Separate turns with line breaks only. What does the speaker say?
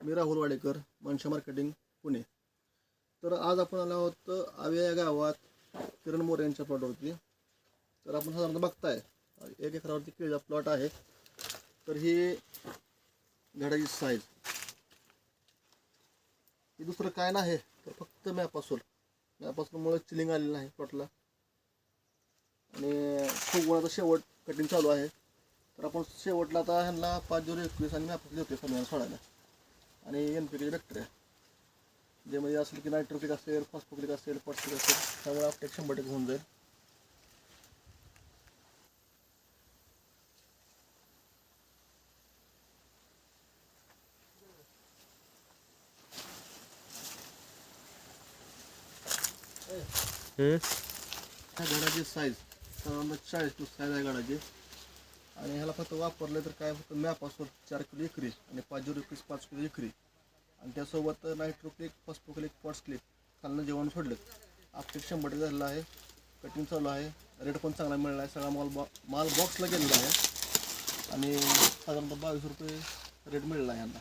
मी राहुल वाडेकर मनशा मार्केटिंग पुणे. तर आज आपण आलो आहोत आव्या या गावात किरण मोरे यांच्या प्लॉटवरती तर आपण साधारणतः बघताय एक एकरावरती केळीचा प्लॉट आहे. तर ही झाडाची साईज ही दुसरं काय नाही तर फक्त मॅपासून. मॅपासूनमुळे चिलिंग आलेलं नाही प्लॉटला आणि खूप वेळाचा शेवट कटिंग चालू आहे. तर आपण शेवटला आता ह्यांना पाच जुलै एकवीस आणि मॅपासून देतोय सगळ्यांना सोडायला. आणि एन पी केची बॅक्टेरिया जे म्हणजे असेल की नायट्रोपिक असेल फॉस्फोक्लिक असेल पॉस्टिक असेल त्यामुळे आपलं एक शंभर टक्के होऊन जाईल? ह्या घडाची साईज चाळीस टू साईज आहे घडाची. आणि ह्याला फक्त वापरलं तर काय फक्त मॅपासून चार किलो एकरी आणि पाच झिरो एकवीस पाच किलो एकरी. आणि त्यासोबत नायट्रोक्लिक फॉस्फोक्लिक पॉट्स क्लिक खालनं जेवण सोडलं. आपले शंभर टक्के झालेलं आहे. कटिंग चालू आहे. रेट पण चांगला मिळाला आहे. सगळा माल बॉ माल बॉक्सला गेलेला आहे. आणि साधारणतः बावीस रुपये रेट मिळाला आहे यांना.